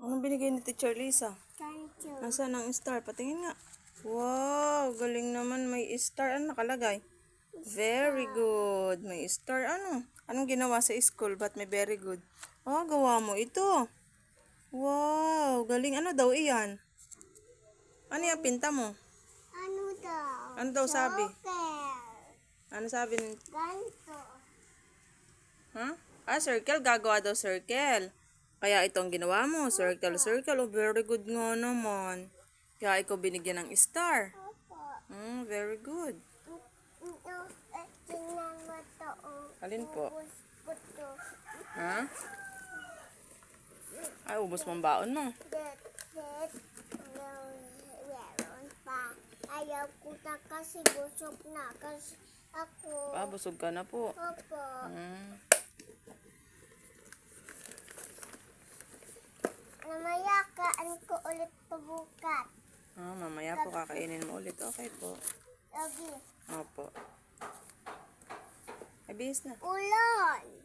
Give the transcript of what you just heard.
Anong binigay ni Teacher Lisa? Thank you. Nasaan ang star? Patingin nga. Wow, galing naman. May star. Ano nakalagay? Very good. May star. Ano? Anong ginawa sa school? Ba't may very good? Oh, gawa mo ito. Wow, galing. Ano daw iyan? Ano yung pinta mo? Ano daw? Ano daw sabi? Joker. Ano sabi ni... Ganto. Ha? Ah, circle. Gagawa daw circle. Kaya itong ginawa mo. Circle, circle. Oh, very good nga naman. Kaya ikaw binigyan ng star. Hmm, very good. Alin po? Ha? Ay, ubos mong baon mo. Ayaw ko na kasi busog na. Kasi ako. Ah, busog ka na po. Opo. Hmm. Kaan ko ulit pabukat. Ah, mamaya po kakainin mo ulit. Okay po. Lagi. Opo. Ay, bihis na. Ulan.